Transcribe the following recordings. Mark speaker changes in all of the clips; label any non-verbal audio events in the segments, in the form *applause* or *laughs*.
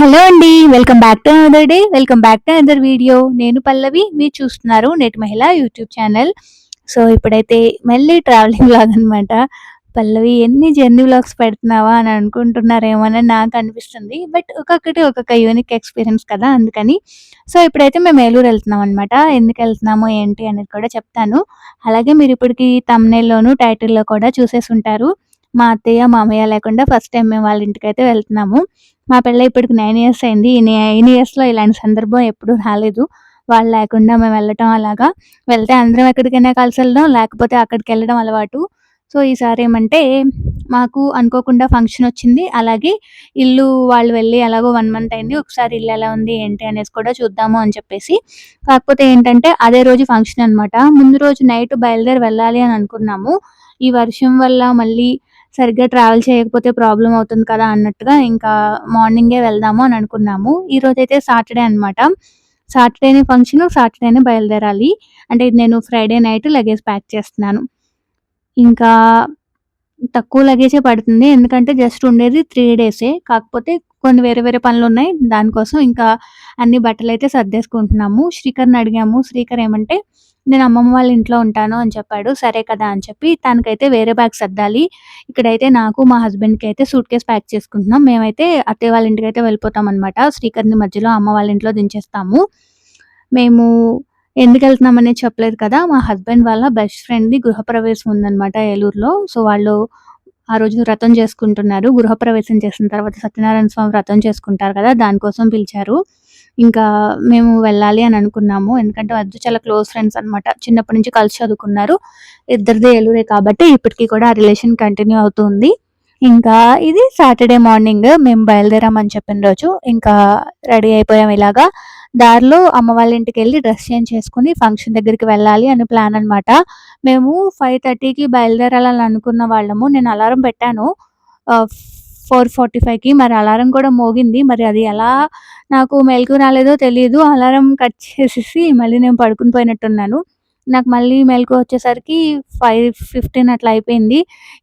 Speaker 1: Hello అండి welcome back to another day welcome back to another video. నేను పల్లవి మీరు చూస్తున్నారు నేటి మహిళ యూట్యూబ్ ఛానల్. సో ఇప్పుడైతే మళ్ళీ ట్రావెలింగ్ వ్లాగ్ అనమాట పల్లవి ఎన్ని జర్నీ వ్లాగ్స్ పెడుతున్నావా అని అనుకుంటున్నారేమో అని నాకు అనిపిస్తుంది. బట్ ఒక్కొక్కటి ఒక్కొక్క యూనిక్ ఎక్స్పీరియన్స్ కదా అందుకని. సో ఇప్పుడైతే మేము ఏలూరు వెళ్తున్నాం అనమాట ఎందుకు వెళ్తున్నాము ఏంటి అనేది కూడా చెప్తాను. అలాగే మీరు ఇప్పటికి తమ్నేల్లోను టైటిల్లో కూడా చూసేసి ఉంటారు. మా అత్తయ్య మామయ్య లేకుండా ఫస్ట్ టైం మేము వాళ్ళ ఇంటికి అయితే వెళ్తున్నాము. మా పిల్ల ఇప్పటికి నైన్ ఇయర్స్ అయింది. ఈ నైన్ ఇయర్స్లో ఇలాంటి సందర్భం ఎప్పుడూ రాలేదు. వాళ్ళు లేకుండా మేము వెళ్ళటం అలాగా. వెళ్తే అందరం ఎక్కడికైనా కలిసి వెళ్ళడం లేకపోతే అక్కడికి వెళ్ళడం అలవాటు. సో ఈసారి ఏమంటే మాకు అనుకోకుండా ఫంక్షన్ వచ్చింది. అలాగే ఇల్లు వాళ్ళు వెళ్ళి అలాగో వన్ మంత్ అయింది. ఒకసారి ఇల్లు ఎలా ఉంది ఏంటి అనేసి కూడా చూద్దాము అని చెప్పేసి. కాకపోతే ఏంటంటే అదే రోజు ఫంక్షన్ అనమాట ముందు రోజు నైట్ బయలుదేరి వెళ్ళాలి అని అనుకున్నాము. ఈ వర్షం వల్ల మళ్ళీ సరిగ్గా ట్రావెల్ చేయకపోతే ప్రాబ్లం అవుతుంది కదా అన్నట్టుగా ఇంకా మార్నింగే వెళ్దాము అని అనుకున్నాము. ఈ రోజు అయితే సాటర్డే అనమాట సాటర్డేనే ఫంక్షన్ సాటర్డేనే బయలుదేరాలి. అంటే నేను ఫ్రైడే నైట్ లగేజ్ ప్యాక్ చేస్తున్నాను. ఇంకా తక్కువ లగేజే పడుతుంది. ఎందుకంటే జస్ట్ ఉండేది త్రీ డేసే కాకపోతే కొన్ని వేరే వేరే పనులు ఉన్నాయి. దానికోసం ఇంకా అన్ని బట్టలు అయితే సర్దేసుకుంటున్నాము. శ్రీకర్ని అడిగాము. శ్రీకర్ ఏమంటే నేను అమ్మమ్మ వాళ్ళ ఇంట్లో ఉంటాను అని చెప్పాడు. సరే కదా అని చెప్పి తనకైతే వేరే బ్యాగ్ సర్దాలి. ఇక్కడైతే నాకు మా హస్బెండ్కి అయితే సూట్ కేస్ ప్యాక్ చేసుకుంటున్నాం. మేమైతే అత్తయ్య వాళ్ళ ఇంటికి అయితే వెళ్ళిపోతాం అనమాట శ్రీకర్ని మధ్యలో అమ్మ వాళ్ళ ఇంట్లో దించేస్తాము. మేము ఎందుకు వెళ్తున్నాం చెప్పలేదు కదా మా హస్బెండ్ వాళ్ళ బెస్ట్ ఫ్రెండ్ది గృహప్రవేశం ఉందన్నమాట ఏలూరులో. సో వాళ్ళు ఆ రోజు వ్రతం చేసుకుంటున్నారు. గృహప్రవేశం చేసిన తర్వాత సత్యనారాయణ స్వామి వ్రతం చేసుకుంటారు కదా దానికోసం పిలిచారు. ఇంకా మేము వెళ్ళాలి అని అనుకున్నాము. ఎందుకంటే వద్దు చాలా క్లోజ్ ఫ్రెండ్స్ అనమాట చిన్నప్పటి నుంచి కలిసి చదువుకున్నారు. ఇద్దరిది ఏలూరే కాబట్టి ఇప్పటికీ కూడా ఆ రిలేషన్ కంటిన్యూ అవుతుంది. ఇంకా ఇది సాటర్డే మార్నింగ్ మేము బయలుదేరామని చెప్పిన రోజు. ఇంకా రెడీ అయిపోయాం ఇలాగా. దారిలో అమ్మ వాళ్ళ ఇంటికి వెళ్ళి డ్రెస్ చేంజ్ చేసుకుని ఫంక్షన్ దగ్గరికి వెళ్ళాలి అని ప్లాన్ అనమాట మేము ఫైవ్ థర్టీకి బయలుదేరాలని అనుకున్న వాళ్ళము. నేను అలారం పెట్టాను. ఫోర్ ఫార్టీ ఫైవ్కి మరి అలారం కూడా మోగింది. మరి అది ఎలా నాకు మెలకు రాలేదో తెలియదు అలారం కట్ చేసేసి మళ్ళీ నేను పడుకుని పోయినట్టున్నాను. నాకు మళ్ళీ మెలకు వచ్చేసరికి ఫైవ్ ఫిఫ్టీన్ అట్లా అయిపోయింది.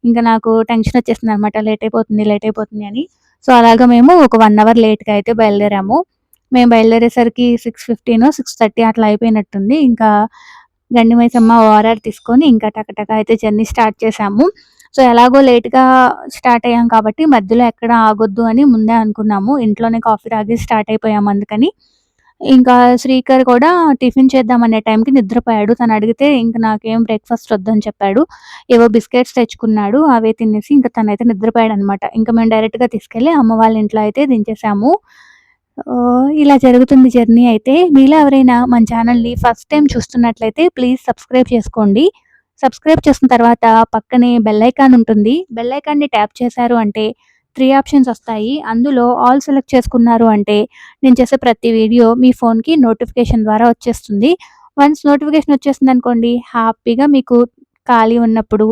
Speaker 1: ఇంకా నాకు టెన్షన్ వచ్చేసింది అనమాట లేట్ అయిపోతుంది లేట్ అయిపోతుంది అని. సో అలాగా మేము ఒక వన్ అవర్ లేట్గా అయితే బయలుదేరాము. మేము బయలుదేరేసరికి సిక్స్ ఫిఫ్టీన్ సిక్స్ థర్టీ అట్లా అయిపోయినట్టుంది. ఇంకా గండి మైసమ్మ ఓఆర్ఆర్ తీసుకొని ఇంకా టకటక అయితే జర్నీ స్టార్ట్ చేసాము సో ఎలాగో లేట్గా స్టార్ట్ అయ్యాం కాబట్టి మధ్యలో ఎక్కడ ఆగొద్దు అని ముందే అనుకున్నాము. ఇంట్లోనే కాఫీ తాగి స్టార్ట్ అయిపోయాము అందుకని. ఇంకా శ్రీకర్ కూడా టిఫిన్ చేద్దాం అనే టైంకి నిద్రపోయాడు. తను అడిగితే ఇంకా నాకేం బ్రేక్ఫాస్ట్ వద్దని చెప్పాడు. ఏవో బిస్కెట్స్ తెచ్చుకున్నాడు అవే తినేసి ఇంకా తనైతే నిద్రపోయాడు అనమాట ఇంకా మేము డైరెక్ట్గా తీసుకెళ్ళి అమ్మ వాళ్ళ ఇంట్లో అయితే దించేసాము ఇలా జరుగుతుంది జర్నీ అయితే మీలో ఎవరైనా మన ఛానల్ని ఫస్ట్ టైం చూస్తున్నట్లయితే ప్లీజ్ సబ్స్క్రైబ్ చేసుకోండి. సబ్స్క్రైబ్ చేసిన తర్వాత పక్కనే బెల్ ఐకాన్ ఉంటుంది. బెల్ ఐకాన్ని ట్యాప్ చేశారు అంటే త్రీ ఆప్షన్స్ వస్తాయి. అందులో ఆల్ సెలెక్ట్ చేసుకున్నారు అంటే నేను చేసే ప్రతి వీడియో మీ ఫోన్కి నోటిఫికేషన్ ద్వారా వచ్చేస్తుంది. వన్స్ నోటిఫికేషన్ వచ్చేస్తుంది అనుకోండి హ్యాపీగా మీకు ఖాళీ ఉన్నప్పుడు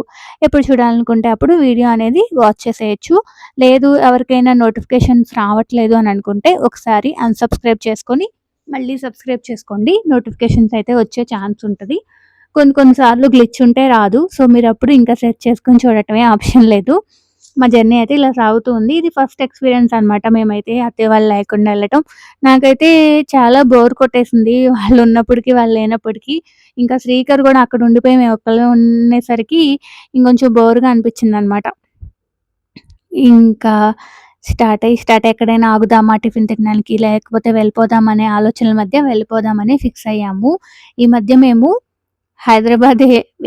Speaker 1: ఎప్పుడు చూడాలనుకుంటే అప్పుడు వీడియో అనేది వాచ్ చేసేయచ్చు. లేదు ఎవరికైనా నోటిఫికేషన్స్ రావట్లేదు అని అనుకుంటే ఒకసారి అన్సబ్స్క్రైబ్ చేసుకొని మళ్ళీ సబ్స్క్రైబ్ చేసుకోండి. నోటిఫికేషన్స్ అయితే వచ్చే ఛాన్స్ ఉంటుంది. కొన్ని కొన్నిసార్లు గ్లిచ్ ఉంటే రాదు. సో మీరు అప్పుడు ఇంకా సెర్చ్ చేసుకొని చూడటమే ఆప్షన్ లేదు. మా జర్నీ అయితే ఇలా సాగుతుంది ఇది ఫస్ట్ ఎక్స్పీరియన్స్ అనమాట మేమైతే అత్తయ్య వాళ్ళు లేకుండా వెళ్ళటం. నాకైతే చాలా బోర్ కొట్టేసింది. *laughs* వాళ్ళు ఉన్నప్పటికీ వాళ్ళు లేనప్పటికీ. ఇంకా శ్రీకర్ కూడా అక్కడ ఉండిపోయి మేము ఒక్కళ్ళు ఉండేసరికి ఇంకొంచెం బోర్గా అనిపించింది అనమాట ఇంకా స్టార్ట్ అయ్యి స్టార్ట్ ఎక్కడైనా ఆగుదామా టిఫిన్ తినడానికి లేకపోతే వెళ్ళిపోదాం అనే ఆలోచనల మధ్య వెళ్ళిపోదామని ఫిక్స్ అయ్యాము. ఈ మధ్య మేము హైదరాబాద్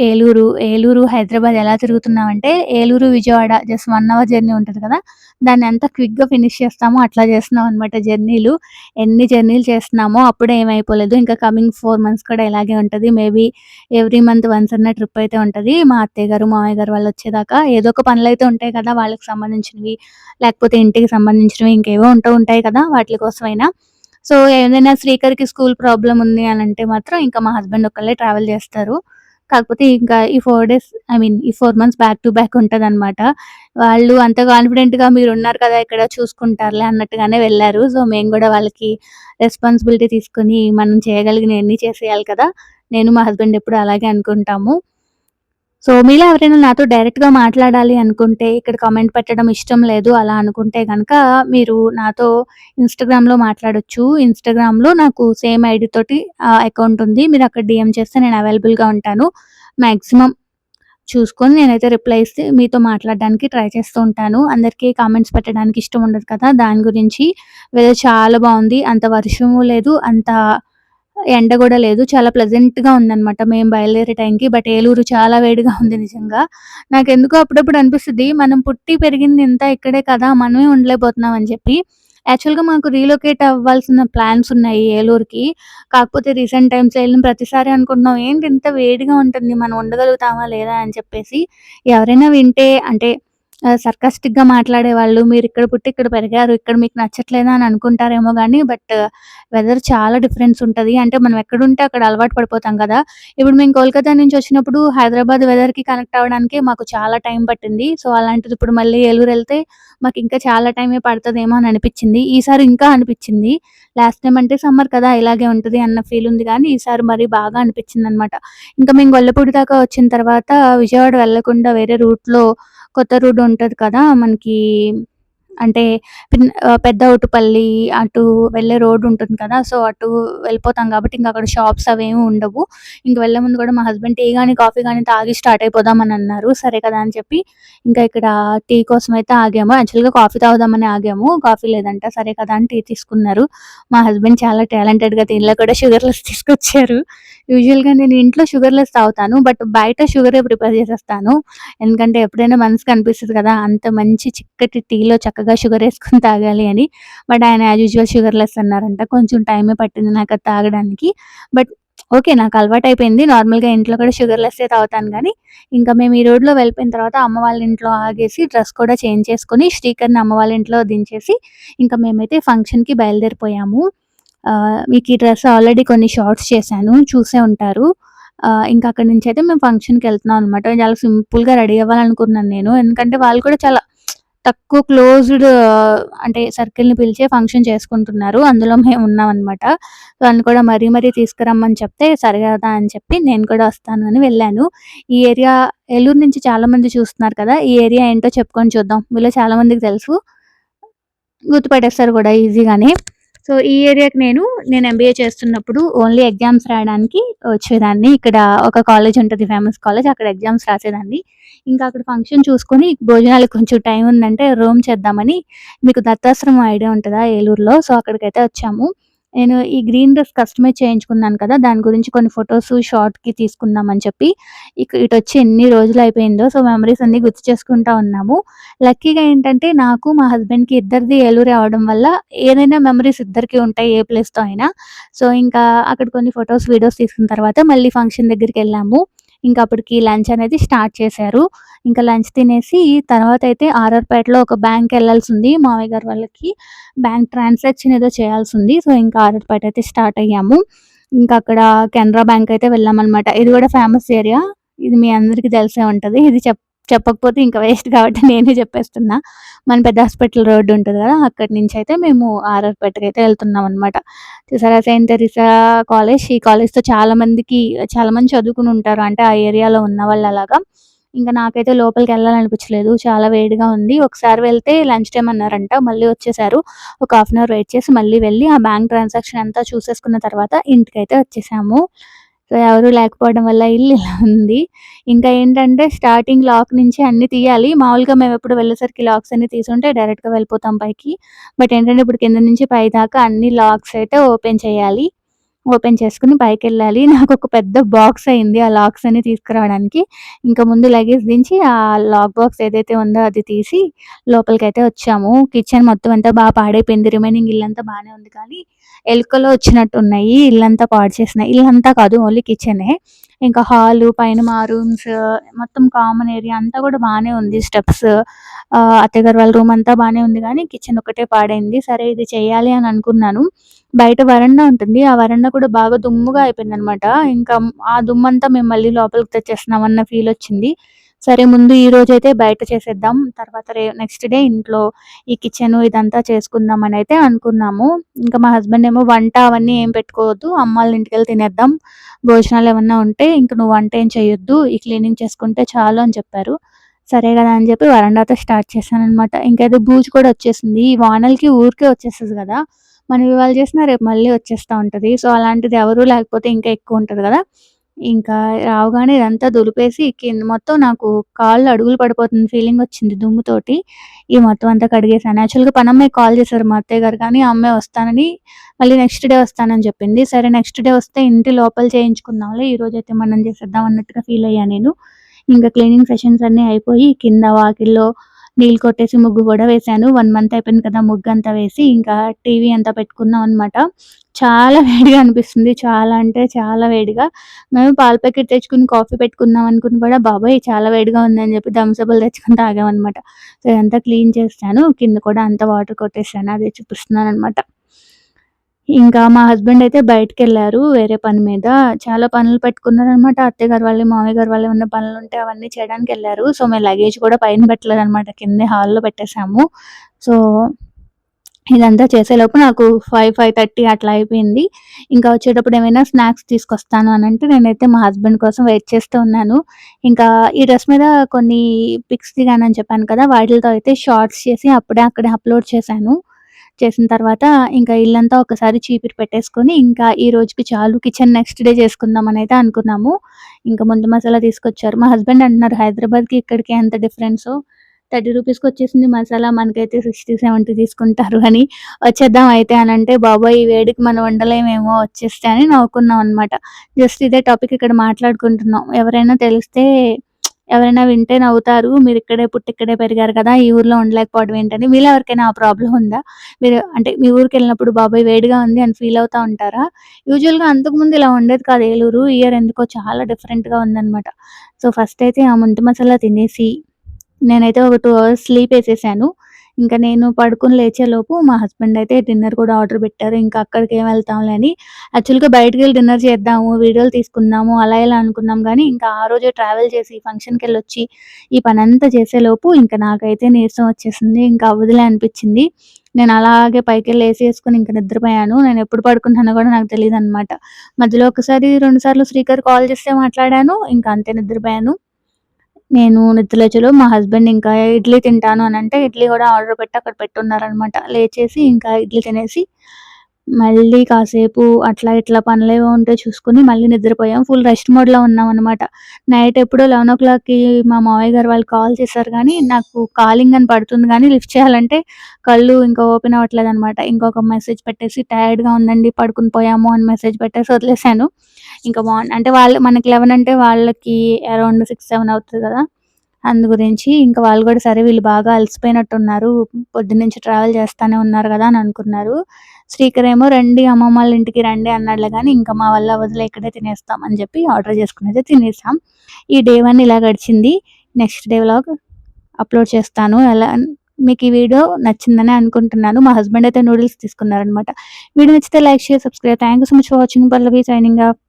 Speaker 1: ఏలూరు ఏలూరు హైదరాబాద్ ఎలా తిరుగుతున్నామంటే Eluru Vijayawada just one hour journey ఉంటుంది కదా. దాన్ని ఎంత క్విక్గా ఫినిష్ చేస్తామో అట్లా చేస్తున్నాం అనమాట జర్నీలు. ఎన్ని జర్నీలు చేస్తున్నామో అప్పుడే ఏమైపోలేదు. ఇంకా కమింగ్ ఫోర్ మంత్స్ కూడా ఇలాగే ఉంటుంది. మేబీ ఎవ్రీ మంత్ వన్స్ అన్న ట్రిప్ అయితే ఉంటుంది. మా అత్తయ్య గారు మామయ్య గారు వాళ్ళు వచ్చేదాకా ఏదో ఒక పనులు అయితే ఉంటాయి కదా వాళ్ళకి సంబంధించినవి లేకపోతే ఇంటికి సంబంధించినవి ఇంకేవో ఉంటూ ఉంటాయి కదా వాటి కోసమైనా. సో ఏదైనా శ్రీకర్కి స్కూల్ ప్రాబ్లం ఉంది అని అంటే మాత్రం ఇంకా మా హస్బెండ్ ఒక్కళ్ళే ట్రావెల్ చేస్తారు. కాకపోతే ఇంకా ఈ ఫోర్ డేస్ ఐ మీన్ ఈ four months back to back ఉంటుంది అనమాట వాళ్ళు అంత కాన్ఫిడెంట్గా మీరు ఉన్నారు కదా ఇక్కడ చూసుకుంటారులే అన్నట్టుగానే వెళ్ళారు. సో మేము కూడా వాళ్ళకి రెస్పాన్సిబిలిటీ తీసుకుని మనం చేయగలిగిన ఎన్ని చేసేయాలి కదా. నేను మా హస్బెండ్ ఎప్పుడు అలాగే అనుకుంటాము. సో మీలో ఎవరైనా నాతో డైరెక్ట్‌గా మాట్లాడాలి అనుకుంటే, ఇక్కడ కామెంట్ పెట్టడం ఇష్టం లేదు అలా అనుకుంటే కనుక మీరు నాతో ఇన్‌స్టాగ్రామ్‌లో మాట్లాడొచ్చు. ఇన్‌స్టాగ్రామ్‌లో నాకు సేమ్ ఐడి తోటి అకౌంట్ ఉంది. మీరు అక్కడ డిఎం చేస్తే నేను అవైలబుల్‌గా ఉంటాను. మ్యాక్సిమం చూసుకొని నేనైతే రిప్లై ఇస్తే మీతో మాట్లాడడానికి ట్రై చేస్తూ ఉంటాను. అందరికీ కామెంట్స్ పెట్టడానికి ఇష్టం ఉండదు కదా! దాని గురించి వెదర్ చాలా బాగుంది అంత వర్షము లేదు. అంత ఎండ కూడా లేదు. చాలా ప్లెజెంట్‌గా ఉందన్నమాట మేము బయలుదేరే టైంకి. బట్ ఏలూరు చాలా వేడిగా ఉంది నిజంగా. నాకు ఎందుకో అప్పుడప్పుడు అనిపిస్తుంది మనం పుట్టి పెరిగింది ఇంత ఇక్కడే కదా! మనమే ఉండలేకపోతున్నాం అని చెప్పి. యాక్చువల్‌గా మాకు రీలొకేట్ అవ్వాల్సిన ప్లాన్స్ ఉన్నాయి ఏలూరుకి. కాకపోతే రీసెంట్ టైమ్స్ వెళ్ళిన ప్రతిసారి అనుకుంటున్నాం ఏంటి ఇంత వేడిగా ఉంటుంది మనం ఉండగలుగుతామా లేదా అని చెప్పేసి. ఎవరైనా వింటే అంటే సర్కాస్టిక్‌గా మాట్లాడేవాళ్ళు ఇక్కడ పుట్టి ఇక్కడ పెరిగారు. ఇక్కడ మీకు నచ్చట్లేదా అని అనుకుంటారేమో కానీ బట్ వెదర్ చాలా డిఫరెన్స్ ఉంటది. అంటే మనం ఎక్కడుంటే అక్కడ అలవాటు పడిపోతాం కదా! ఇప్పుడు మేము కోల్కతా నుంచి వచ్చినప్పుడు హైదరాబాద్ వెదర్‌కి కనెక్ట్ అవ్వడానికి మాకు చాలా టైం పట్టింది. సో, అలాంటిది ఇప్పుడు మళ్ళీ ఏలూరు వెళ్తే మాకు ఇంకా చాలా టైమే పడుతుందేమో అని అనిపించింది ఈసారి ఇంకా అనిపించింది లాస్ట్ టైం అంటే సమ్మర్ కదా! ఇలాగే ఉంటది అన్న ఫీల్ ఉంది కానీ ఈసారి మరీ బాగా అనిపించింది అనమాట ఇంకా మేము గొల్లపూడి దాకా వచ్చిన తర్వాత విజయవాడ వెళ్ళకుండా వేరే రూట్‌లో కొత్త రోడ్డు ఉంటది కదా! మనకి అంటే పెద్ద ఉటుపల్లి అటు వెళ్ళే రోడ్ ఉంటుంది కదా! సో, అటు వెళ్ళిపోతాం కాబట్టి ఇంకా అక్కడ షాప్స్ అవేమి ఉండవు. ఇంక వెళ్ళే ముందు కూడా మా హస్బెండ్ టీ కానీ కాఫీ కానీ తాగి స్టార్ట్ అయిపోదాం అని అన్నారు. సరే కదా! అని చెప్పి ఇంకా ఇక్కడ టీ కోసం అయితే ఆగాము. యాక్చువల్‌గా కాఫీ తాగుదామని ఆగాము. కాఫీ లేదంట. సరే కదా! అని టీ తీసుకున్నారు. మా హస్బెండ్ చాలా టాలెంటెడ్‌గా దీనిలో కూడా షుగర్‌లెస్ తీసుకొచ్చారు. యూజువల్‌గా నేను ఇంట్లో షుగర్‌లెస్ తాగుతాను. బట్ బయట షుగరే ప్రిపేర్ చేసేస్తాను. ఎందుకంటే ఎప్పుడైనా మనసుకి అనిపిస్తుంది కదా! అంత మంచి చిక్కటి టీలో చక్కగా షుగర్ వేసుకుని తాగాలి అని. బట్ ఆయన యాజ్ యూజువల్ షుగర్‌లెస్ అన్నారంట. కొంచెం టైమే పట్టింది నాకది తాగడానికి. But okay. నాకు అలవాటు అయిపోయింది నార్మల్‌గా ఇంట్లో కూడా షుగర్‌లెస్సే తాగుతాను కానీ ఇంకా మేము ఈ రోడ్‌లో వెళ్ళిపోయిన తర్వాత అమ్మ వాళ్ళ ఇంట్లో ఆగేసి డ్రెస్ కూడా చేంజ్ చేసుకొని స్టీకర్ని అమ్మ వాళ్ళ ఇంట్లో దించేసి ఇంకా మేమైతే ఫంక్షన్‌కి బయలుదేరిపోయాము. మీకు ఈ డ్రెస్ ఆల్రెడీ కొన్ని షార్ట్స్ చేశాను. చూసే ఉంటారు. ఇంకా అక్కడి నుంచి అయితే మేము ఫంక్షన్‌కెళ్తున్నాం అనమాట. చాలా సింపుల్‌గా రెడీ అవ్వాలనుకున్నాను నేను. ఎందుకంటే వాళ్ళు కూడా చాలా తక్కువ క్లోజ్డ్ అంటే సర్కిల్‌ని పిలిచే ఫంక్షన్ చేసుకుంటున్నారు. అందులో మేము ఉన్నామనమాట. వాళ్ళని కూడా మరీ మరీ తీసుకురమ్మని చెప్తే, సరిగదా అని చెప్పి నేను కూడా వస్తాను అని వెళ్ళాను. ఈ ఏరియా ఏలూరు నుంచి చాలా మంది చూస్తున్నారు కదా! ఈ ఏరియా ఏంటో చెప్పుకొని చూద్దాం. వీళ్ళు చాలా మందికి తెలుసు. గుర్తుపెట్టేస్తారు కూడా ఈజీగానే. సో, ఈ ఏరియాకి నేను, నేను ఎంబీఏ చేస్తున్నప్పుడు ఓన్లీ ఎగ్జామ్స్ రాయడానికి వచ్చేదాన్ని. ఇక్కడ ఒక కాలేజ్ ఉంటుంది ఫేమస్ కాలేజ్. అక్కడ ఎగ్జామ్స్ రాసేదాన్ని. ఇంకా అక్కడ ఫంక్షన్ చూసుకొని భోజనాలకు కొంచెం టైం ఉందంటే రూమ్ చేద్దామని మీకు దత్తాశ్రమం ఐడియా ఉంటదా ఏలూరులో? సో, అక్కడికైతే వచ్చాము. నేను ఈ గ్రీన్ డ్రెస్ కస్టమైజ్ చేయించుకున్నాను కదా! దాని గురించి కొన్ని ఫొటోస్ షార్ట్‌కి తీసుకుందాం అని చెప్పి ఇక ఇటు వచ్చి ఎన్ని రోజులు అయిపోయిందో సో, మెమరీస్ అన్ని గుర్తు చేసుకుంటా ఉన్నాము. లక్కీగా ఏంటంటే నాకు, మా హస్బెండ్‌కి ఇద్దరిది ఏలూరు అవ్వడం వల్ల ఏదైనా మెమరీస్ ఇద్దరికి ఉంటాయి ఏ ప్లేస్‌తో అయినా. సో, ఇంకా అక్కడ కొన్ని ఫొటోస్ వీడియోస్ తీసుకున్న తర్వాత మళ్ళీ ఫంక్షన్ దగ్గరికి వెళ్ళాము ఇంకా అప్పటికి లంచ్ అనేది స్టార్ట్ చేశారు. ఇంకా లంచ్ తినేసి తర్వాత అయితే ఆర్ఆర్‌పేటలో ఒక బ్యాంక్ వెళ్ళాల్సి ఉంది మామయ్య గారు వాళ్ళకి. బ్యాంక్ ట్రాన్సాక్షన్ ఏదో చేయాల్సి ఉంది సో, ఇంకా ఆర్ఆర్‌పేట అయితే స్టార్ట్ అయ్యాము. ఇంకా అక్కడ కెనరా బ్యాంక్ అయితే వెళ్ళామనమాట. ఇది కూడా ఫేమస్ ఏరియా. ఇది మీ అందరికీ తెలిసే ఉంటది. ఇది చెప్ చెప్పకపోతే ఇంకా వేస్ట్ కాబట్టి నేనే చెప్పేస్తున్నా. మన పెద్ద హాస్పిటల్ రోడ్ ఉంటది కదా! అక్కడి నుంచి అయితే మేము ఆర్ఆర్‌పేటకైతే వెళ్తున్నామనమాట. చూసారా సెయింట్ తెరీసా కాలేజ్. ఈ కాలేజ్‌తో చాలా మందికి చాలా మంది చదువుకొని ఉంటారు. అంటే ఆ ఏరియాలో ఉన్నవాళ్ళు అలాగా. ఇంకా నాకైతే లోపలికి వెళ్ళాలనిపించలేదు చాలా వేడిగా ఉంది. ఒకసారి వెళ్తే లంచ్ టైం అన్నారంట. మళ్ళీ వచ్చేసారు. ఒక హాఫ్ అన్ అవర్ వెయిట్ చేసి మళ్ళీ వెళ్ళి ఆ బ్యాంక్ ట్రాన్సాక్షన్ అంతా చూసేసుకున్న తర్వాత ఇంటికైతే వచ్చేసాము. సో, ఎవరు లేకపోవడం వల్ల ఇల్లు ఇలా ఉంది. ఇంకా ఏంటంటే స్టార్టింగ్ లాక్ నుంచి అన్ని తీయాలి. మామూలుగా మేమెప్పుడు వెళ్ళేసరికి లాక్స్ అన్ని తీసుంటే డైరెక్ట్‌గా వెళ్ళిపోతాం పైకి. బట్ ఏంటంటే ఇప్పుడు కింద నుంచి పై దాకా అన్ని లాక్స్ అయితే ఓపెన్ చేయాలి. ఓపెన్ చేసుకుని పైకి వెళ్ళాలి నాకు ఒక పెద్ద బాక్స్ అయింది ఆ లాక్స్ అన్ని తీసుకురావడానికి. ఇంకా ముందు లగేజ్ దించి ఆ లాక్ బాక్స్ ఏదైతే ఉందో అది తీసి లోపలికైతే వచ్చాము. కిచెన్ మొత్తం అంతా బాగా పాడైపోయింది. రిమైనింగ్ ఇల్లంతా బాగానే ఉంది కానీ ఎలుకలు వచ్చినట్టున్నాయి. ఇల్లంతా పాడు చేసినాయి. ఇల్లంతా కాదు ఓన్లీ కిచెనే. ఇంకా హాలు, పైన మా రూమ్స్ మొత్తం కామన్ ఏరియా అంతా కూడా బాగానే ఉంది. స్టెప్స్ అత్తగారు అత్తయ్య గారు వాళ్ళ రూమ్ అంతా బాగానే ఉంది కానీ కిచెన్ ఒకటే పాడైంది. సరే ఇది చేయాలి అని అనుకున్నాను. బయట వరండా ఉంటుంది. ఆ వరండా కూడా బాగా దుమ్ముగా అయిపోయిందనమాట. ఇంకా ఆ దుమ్మంతా మేము మళ్ళీ లోపలికి తెచ్చేస్తున్నాం అన్న ఫీలొచ్చింది. సరే ముందు ఈ రోజు అయితే బయట చేసేద్దాం. తర్వాత రే నెక్స్ట్ డే ఇంట్లో ఈ కిచెన్ ఇదంతా చేసుకుందాం అని అయితే అనుకున్నాము. ఇంకా మా హస్బెండ్ ఏమో వంట అవన్నీ ఏం పెట్టుకోవద్దు. అమ్మాళ్ళ ఇంటికి వెళ్ళి తినేద్దాం. భోజనాలు ఏమన్నా ఉంటే ఇంక నువ్వు వంట ఏం చేయొద్దు. ఈ క్లీనింగ్ చేసుకుంటే చాలు అని చెప్పారు. సరే కదా అని చెప్పి వరండాతో స్టార్ట్ చేశాను అనమాట ఇంకైతే బూజు కూడా వచ్చేసింది. ఈ వానలకి ఊరికే వచ్చేస్తుంది కదా. మనం ఇవాళ చేసినా రేపు మళ్ళీ వచ్చేస్తూ ఉంటుంది. సో అలాంటిది ఎవరు లేకపోతే ఇంకా ఎక్కువ ఉంటుంది కదా. ఇంకా రావగానే ఇదంతా దులిపేసి కింద మొత్తం నాకు కాళ్ళు అడుగులు పడిపోతుంది ఫీలింగ్ వచ్చింది దుమ్ముతోటి. ఈ మొత్తం అంతా కడిగేసాను. యాక్చువల్గా పనమ్మాయి కాల్ చేశారు మా అత్తయ్య గారు కానీ అమ్మాయి వస్తానని మళ్ళీ నెక్స్ట్ డే వస్తానని చెప్పింది. సరే నెక్స్ట్ డే వస్తే ఇంటి లోపల చేయించుకుందాంలే ఈ రోజు అయితే మనం చేసేద్దాం అన్నట్టుగా ఫీల్ అయ్యా నేను. ఇంకా క్లీనింగ్ సెషన్స్ అన్నీ అయిపోయి కింద వాకిల్లో నీళ్ళు కొట్టేసి ముగ్గు కూడా వేశాను. వన్ మంత్ అయిపోయింది కదా ముగ్గు అంతా వేసి ఇంకా టీవీ అంతా పెట్టుకున్నాం అనమాట చాలా వేడిగా అనిపిస్తుంది. చాలా అంటే చాలా వేడిగా. మేము పాల ప్యాకెట్ తెచ్చుకుని కాఫీ పెట్టుకుందాం అనుకుని కూడా బాబాయ్ చాలా వేడిగా ఉందని చెప్పి దంసబుల్ తెచ్చుకుని తాగామన్నమాట. సో ఇదంతా క్లీన్ చేస్తాను కింద కూడా అంతా వాటర్ కొట్టేసాను అదే చూపిస్తున్నాను అనమాట ఇంకా మా హస్బెండ్ అయితే బయటకు వెళ్ళారు వేరే పని మీద. చాలా పనులు పెట్టుకున్నారు అనమాట అత్తయ్య గారు వాళ్ళు మామయ్య గారు వాళ్ళు ఉన్న పనులు ఉంటే అవన్నీ చేయడానికి వెళ్ళారు. సో మేము లగేజ్ కూడా పైన పెట్టలేదు అనమాట కింద హాల్లో పెట్టేశాము. సో ఇదంతా చేసేలోపు నాకు ఫైవ్ ఫైవ్ థర్టీ అట్లా అయిపోయింది. ఇంకా వచ్చేటప్పుడు ఏమైనా స్నాక్స్ తీసుకొస్తాను అని అంటే నేనైతే మా హస్బెండ్ కోసం వెయిట్ చేస్తూ ఉన్నాను. ఇంకా ఈ డ్రెస్ మీద కొన్ని పిక్స్ దిగానని చెప్పాను కదా వాటితో అయితే షార్ట్స్ చేసి అప్పుడే అక్కడే అప్లోడ్ చేశాను. చేసిన తర్వాత ఇంకా ఇల్లంతా ఒకసారి చీపిరి పెట్టేసుకొని ఇంకా ఈ రోజుకి చాలు కిచెన్ నెక్స్ట్ డే చేసుకుందాం అని అయితే అనుకున్నాము. ఇంకా ముందు మసాలా తీసుకొచ్చారు. మా హస్బెండ్ అంటున్నారు హైదరాబాద్కి ఇక్కడికి ఎంత డిఫరెన్స్? థర్టీ రూపీస్కి వచ్చేసింది మసాలా మనకైతే సిక్స్టీ సెవెంటీ తీసుకుంటారు అని వచ్చేద్దాం అయితే అని అంటే బాబాయ్ ఈ వేడికి మనం వండలేమేమో వచ్చేస్తే అని నవ్వుకున్నాం అనమాట జస్ట్ ఇదే టాపిక్ ఇక్కడ మాట్లాడుకుంటున్నాం. ఎవరైనా తెలిస్తే ఎవరైనా వింటే నవ్వుతారు మీరు ఇక్కడే పుట్టి ఇక్కడే పెరిగారు కదా ఈ ఊర్లో ఉండలేకపోవడం ఏంటని. మీలో ఎవరికైనా ఆ ప్రాబ్లం ఉందా? మీరు అంటే మీ ఊరికి వెళ్ళినప్పుడు బాబాయ్ వేడిగా ఉంది అని ఫీల్ అవుతా ఉంటారా? యూజువల్గా అంతకుముందు ఇలా ఉండేది కాదు. ఏలూరు ఇయర్ ఎందుకో చాలా డిఫరెంట్గా ఉందన్నమాట. సో ఫస్ట్ అయితే ఆ ముంత మసాలా తినేసి నేనైతే ఒక టూ అవర్స్ స్లీప్ వేసేసాను. ఇంకా నేను పడుకుని లేచేలోపు మా హస్బెండ్ అయితే డిన్నర్ కూడా ఆర్డర్ పెట్టారు. ఇంకా అక్కడికి ఏం వెళ్తాంలే అని. యాక్చువల్గా బయటకు వెళ్ళి డిన్నర్ చేద్దాము వీడియోలు తీసుకుందాము అలా ఇలా అనుకున్నాం కానీ ఇంకా ఆ రోజే ట్రావెల్ చేసి ఫంక్షన్కి వెళ్ళి వచ్చి ఈ పని అంతా చేసేలోపు ఇంకా నాకైతే నీరసం వచ్చేసింది. ఇంకా అవదులే అనిపించింది. నేను అలాగే పైకి వెళ్ళి ఏసీ వేసుకుని ఇంకా నిద్రపోయాను. నేను ఎప్పుడు పడుకుంటానో కూడా నాకు తెలియదు అనమాట మధ్యలో ఒకసారి రెండు సార్లు శ్రీకర్ కాల్ చేస్తే మాట్లాడాను. ఇంకా అంతే నిద్రపోయాను. నేను నిద్రలేచలో మా హస్బెండ్ ఇంకా ఇడ్లీ తింటాను అని అంటే ఇడ్లీ కూడా ఆర్డర్ పెట్టి అక్కడ పెట్టున్నారనమాట లేచేసి ఇంకా ఇడ్లీ తినేసి మళ్ళీ కాసేపు అట్లా ఇట్లా పనులేవో ఉంటే చూసుకుని మళ్ళీ నిద్రపోయాం. ఫుల్ రెస్ట్ మోడ్లో ఉన్నాం అనమాట నైట్ ఎప్పుడో లెవెన్ ఓ క్లాక్కి మా మావయ్య గారు వాళ్ళు కాల్ చేశారు కానీ నాకు కాలింగ్ అని పడుతుంది కానీ లిఫ్ట్ చేయాలంటే కళ్ళు ఇంకా ఓపెన్ అవ్వట్లేదు అనమాట ఇంకొక మెసేజ్ పెట్టేసి టైర్డ్గా ఉందండి పడుకుని పోయాము అని మెసేజ్ పెట్టేసి వదిలేసాను ఇంకా బాగుంది అంటే వాళ్ళు మనకి లెవెన్ అంటే వాళ్ళకి అరౌండ్ సిక్స్ సెవెన్ అవుతుంది కదా. అందు గురించి ఇంకా వాళ్ళు కూడా సరే వీళ్ళు బాగా అలసిపోయినట్టున్నారు. పొద్దున్నుంచి ట్రావెల్ చేస్తూనే ఉన్నారు కదా అని అనుకున్నారు. శ్రీకర్ ఏమో రండి అమ్మమ్మ వాళ్ళ ఇంటికి రండి అన్నాడులే కానీ ఇంకా మా వల్ల వదిలే ఇక్కడే తినేస్తాం అని చెప్పి ఆర్డర్ చేసుకుని అయితే తినేసాం. ఈ డే వన్ ఇలా గడిచింది. నెక్స్ట్ డే వ్లాగ్ అప్లోడ్ చేస్తాను. ఎలా మీకు ఈ వీడియో నచ్చిందని అనుకుంటున్నాను. మా హస్బెండ్ అయితే నూడిల్స్ తీసుకున్నారనమాట వీడియో నచ్చితే like share subscribe thank you so much for watching Pallavi signing off